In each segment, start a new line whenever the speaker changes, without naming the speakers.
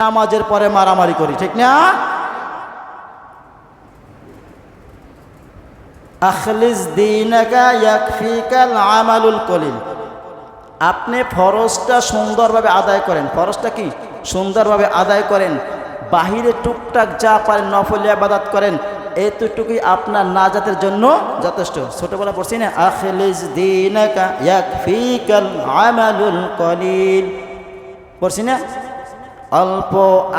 নামাজের পরে মারামারি করি, ঠিক না? আখলিস কলিল। আপনি ফরজটা সুন্দরভাবে আদায় করেন। ফরজটা কি? সুন্দরভাবে আদায় করেন। বাহিরে টুকটাক যা পারেন, নফল আবাদাত করেন, এতটুকুই আপনার নাজাতের জন্য যথেষ্ট। ছোটবেলা পড়ছি না? আখলিস দিনাকা ইয়াকফিকাল আমালুল কলিল। পড়ছি না? অল্প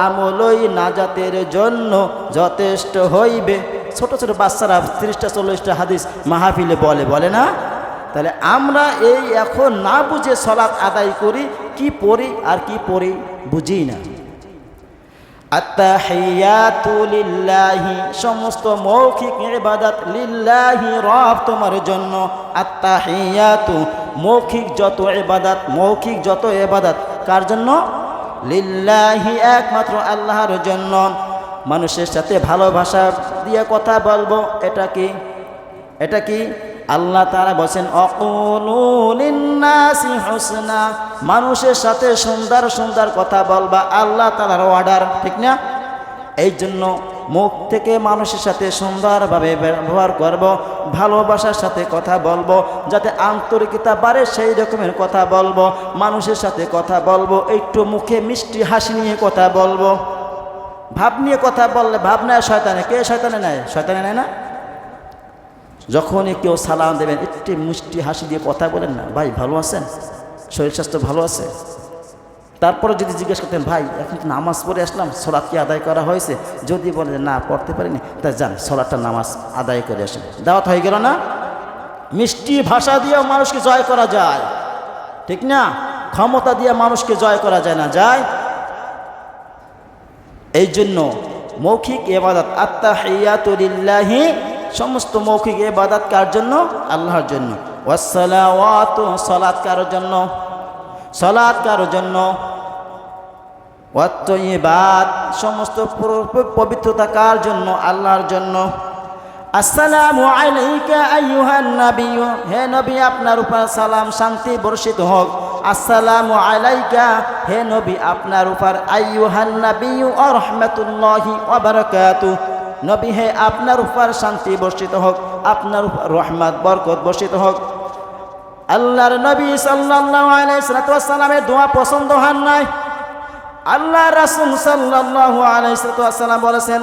আমলই নাজাতের জন্য যথেষ্ট হইবে। ছোট ছোট বাচ্চারা তিরিশটা, চল্লিশটা হাদিস মাহফিলে বলে বলে না? তাহলে আমরা এই এখন না বুঝে সলাৎ আদায় করি, কি পড়ি আর কি পড়ি বুঝি না। লিল্লাহি, সমস্ত মৌখিক ইবাদত লিল্লাহি রব তোমার জন্য। আত্তাহিয়াতু, মৌখিক যত ইবাদত, মৌখিক যত ইবাদত, কার জন্য? লিল্লাহি একমাত্র আল্লাহর জন্য। মানুষের সাথে ভালোবাসা দিয়ে কথা বলব, এটা কি? এটা কি? আল্লাহ তারা বলছেন অকুলিন্নাসি হোসনা। মানুষের সাথে সুন্দর সুন্দর কথা বলবা, আল্লাহ তালার অর্ডার ঠিক না? এই জন্য মুখ থেকে মানুষের সাথে সুন্দরভাবে ব্যবহার করব, ভালোবাসার সাথে কথা বলব, যাতে আন্তরিকতা বাড়ে, সেই রকমের কথা বলব, মানুষের সাথে কথা বলব, একটু মুখে মিষ্টি হাসি নিয়ে কথা বলব। ভাব নিয়ে কথা বললে ভাব নেয় শয়তানে। কে শয়তানে নেয়? শয়তানে নেয় না? যখনই কেউ সালাম দেবেন, একটি মিষ্টি হাসি দিয়ে কথা বলেন না। ভাই, ভালো আছেন? শরীর স্বাস্থ্য ভালো আছে? তারপরে যদি জিজ্ঞেস করতেন, ভাই, এখন নামাজ পড়ে আসলাম? সলাৎ কি আদায় করা হয়েছে? যদি বলে না, পড়তে পারিনি। তা যান, সলাৎটা নামাজ আদায় করে আসেন। দাওয়াত হয়ে গেল না? মিষ্টি ভাষা দিয়েও মানুষকে জয় করা যায়। ঠিক না? ক্ষমতা দিয়ে মানুষকে জয় করা যায় না, যায়। এই জন্য মৌখিক এবাদত আত্মা হিয়াতুলিল্লাহি সমস্ত মৌখিক এবাদত কার জন্য? আল্লাহর জন্য। ওয়াসসালাওয়াত সালাত কার জন্য? সালাত কার জন্য? ওয়াত্তয়িবাত, সমস্ত পবিত্রতা কার জন্য? আল্লাহর জন্য। আসসালামু আলাইকা আইয়ুহান নাবিয়্যু। হে নবী, আপনার উপর সালাম, শান্তি বর্ষিত হোক। আসসালামু আলাইকা। হে নবী, আপনার উপর আইয়ুহান নাবিয়্যু ওয়া রাহমাতুল্লাহি ওয়া বারাকাতুহু নবী, হে, আপনার উপর শান্তি বর্ষিত হোক। আপনার উপর রহমত, বরকত বর্ষিত হোক। আল্লাহর নবী সাল্লাল্লাহু আলাইহি সাল্লামের দোয়া পছন্দ হন নাই? আল্লাহ রাসূল সাল্লাল্লাহু আলাইহি সাল্লাম বলেছেন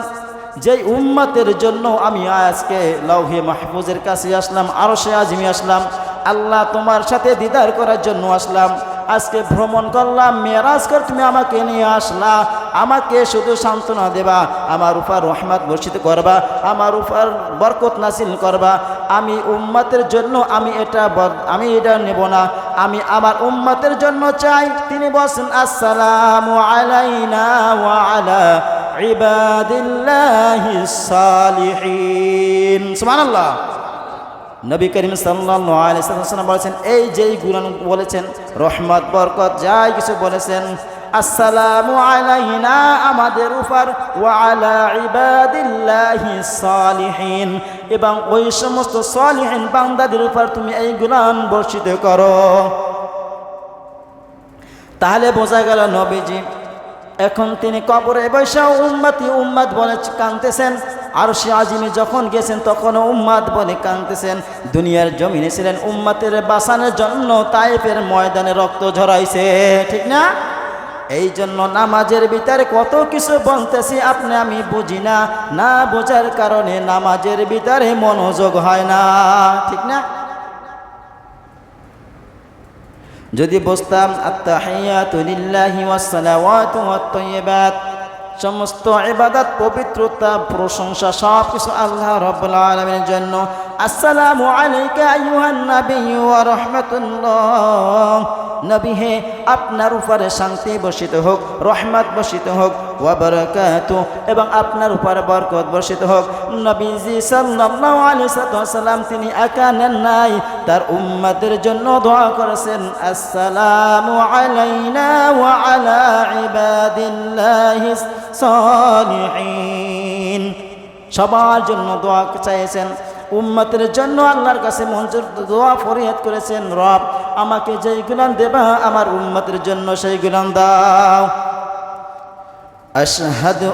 যে উম্মতের জন্য আমি আজকে লৌহে মাহফুজের কাছে আসলাম আরও সে আজমি আসলাম, আল্লাহ তোমার সাথে দিদার করার জন্য আসলাম, আজকে ভ্রমণ করলাম, মেরাজ কর তুমি আমাকে নিয়ে আসলা, আমাকে শুধু সান্ত্বনা দেবা, আমার উপর রহমত বর্ষিত করবা, আমার উপর বরকত নাসিল করবা, আমি উম্মতের জন্য আমি এটা আমি এটা নেব না আমি আমার উম্মতের জন্য চাই। তিনি বলছেন, আসসালামু আলাইনা ওয়া আলা ইবাদিল্লাহিস সালিহিন। সুবহানাল্লাহ। নবী করিম সাল্লাম বলেছেন, এই যেই গুণান বলেছেন, রহমত, বরকত, যাই কিছু বলেছেন আসসালামু আলাইনা আমাদের উপর ওয়া আলা ইবাদিল্লাহি সালিহিন। এবং ওই সমস্ত সালিহিন বান্দাদের উপর তুমি এই গুণান বর্ষিত করো। তাহলে বোঝা গেল নবীজি, এখন তিনি কবরে বৈশা উম্মাতি উম্মাদ বলে কানতেছেন আর সে আজিমে যখন গেছেন তখন উম্মাদ বলে কানতেছেন দুনিয়ার জমিনে ছিলেন উম্মাতের বাসানের জন্য তাইফের ময়দানে রক্ত ঝরাইছে, ঠিক না? এই জন্য নামাজের ভিতরে কত কিছু বলতেছি আপনি আমি বুঝি না না বোঝার কারণে নামাজের ভিতরে মনোযোগ হয় না, ঠিক না? যদি বসতাম আত্মাহিয়াতু সমস্ত ইবাদত, পবিত্রতা, প্রশংসা সব কিছু আল্লাহ রব্বুল জন্য। আসসালামু আলাইকা আইয়ুহান নাবিয়্যু ওয়া রাহমাতুল্লাহ। নবী হে, আপনার উপরে শান্তি বসিত হোক, রহমত বসিত হোক, ওয়া বারাকাতু। এবং আপনার উপরে বরকত বর্ষিত হোক। নবীজি সাল্লাল্লাহু আলাইহি সাল্লাম, তিনি একা নেন নাই, তার উম্মতের জন্য দোয়া করেছেন, আসসালামু আলাইনা ওয়া আলা ইবাদিল্লাহিস সালিহিন সবার জন্য দোয়া চাইছেন উম্মতের জন্য আল্লাহর কাছে মঞ্জুর দোয়া ফরিয়াদ করেছেন, রব, আমাকে যেই গুণান দেবা, আমার উম্মতের জন্য সেই গুণান দাও। আশহাদু